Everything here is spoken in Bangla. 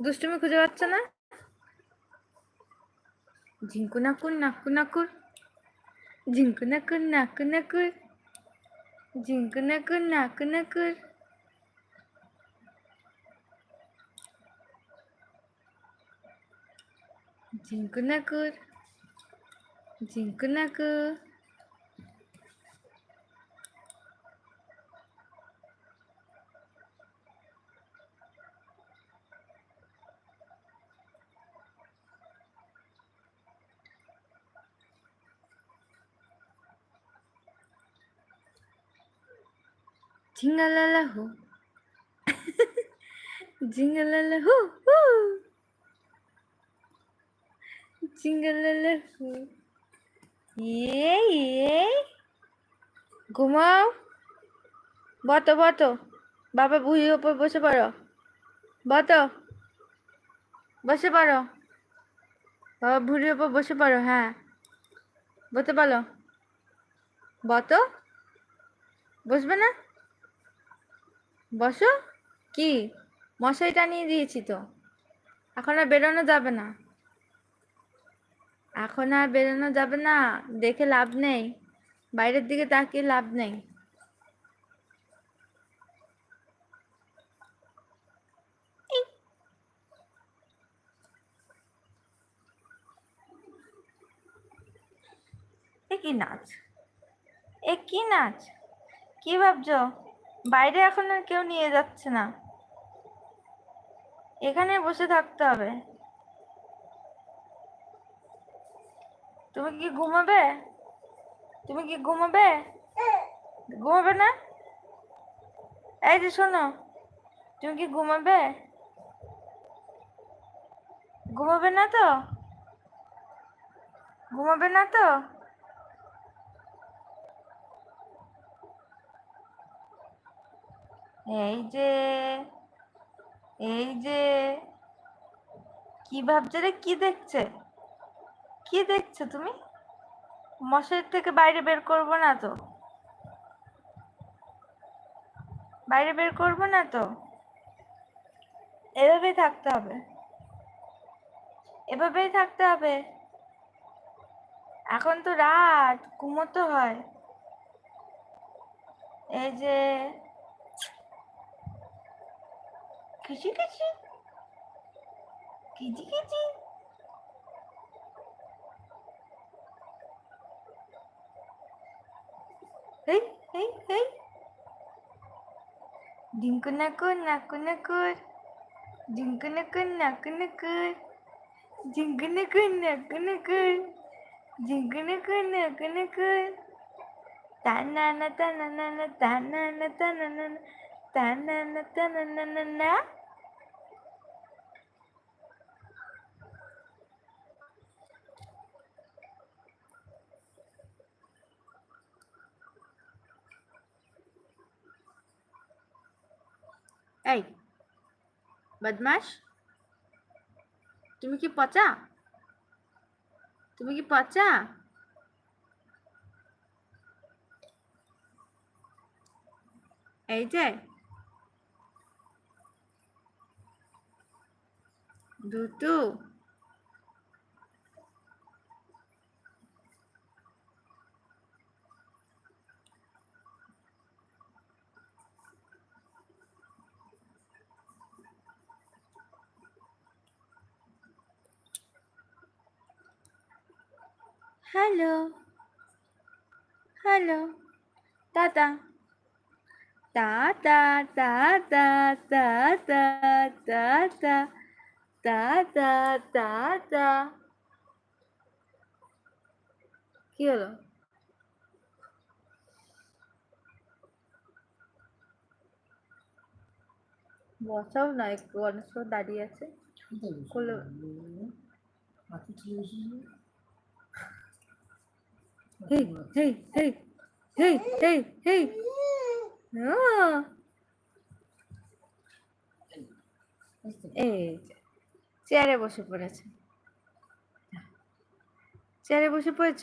দুষ্টুমি খুঁজে পাচ্ছ না? ঝিঙ্কু নাকুর, নাকু নাকুর। ঝিঙ্কু নাকুর, নাকু নাকুর। ঝিঙ্কু নাকুর, নাকু নাকুর। ঝিঙ্কু নাকুর, ঝিঙ্কু নাকু ঝিঙ্গালালা হো ঝিঙ্গালালা হো হো ঝিঙ্গালালা হো ইয়ে ইয়ে ঘুমাও বতো বতো বাবা বুড়ির ওপর বসে পড়ো বতো বসে পড়ো বাবা বুড়ির ওপর বসে পড়ো হ্যাঁ বলতে পারো বতো বসবে না বসো। কি? মশারি টানিয়ে দিয়েছি তো। এখন আর বেরোনো যাবে না। এখন আর বেরোনো যাবে না। দেখে লাভ নেই। বাইরের দিকে তাকিয়ে লাভ নেই। কি নাচ? এ কি নাচ? কি ভাবছ? বাইরে এখন আর কেউ নিয়ে যাচ্ছে না। এখানে বসে থাকতে হবে। তুমি কি ঘুমাবে? তুমি কি ঘুমাবে? ঘুমাবে না? এই যে শোনো, তুমি কি ঘুমাবে? ঘুমাবে না তো? ঘুমাবে না তো? এই যে এই যে, কি ভাবছে রে? কি দেখছে? কি দেখছ তুমি? মশারি থেকে বাইরে বের করব না তো। বাইরে বের করব না তো? এভাবেই থাকতে হবে। এভাবেই থাকতে হবে। এখন তো রাত, ঘুমোতে হয়। এই যে কিচি কিচি কিচি কিচি হেই হেই হেই ডিঙ্কু নাকুর নাকু নাকুর ডিঙ্কু নাকুর নাকু নাকুর ডিঙ্কু নাকুর নাকু নাকুর ডিঙ্কু নাকুর নাকু নাকুর তানানা তানানা তানানা তানানা তানানা তানানা এই বদমাস তুমি কি পচা? তুমি কি পচা? এই যে দুটু। Hello hello tata tata tata tata tata tata tata কি হলো বসাও না একটু অনেক দাঁড়িয়ে আছে। কোলে Hey, hey, hey, hey, hey, hey. Ah. এই চেয়ারে বসে পড়েছে চেয়ারে বসে পড়েছ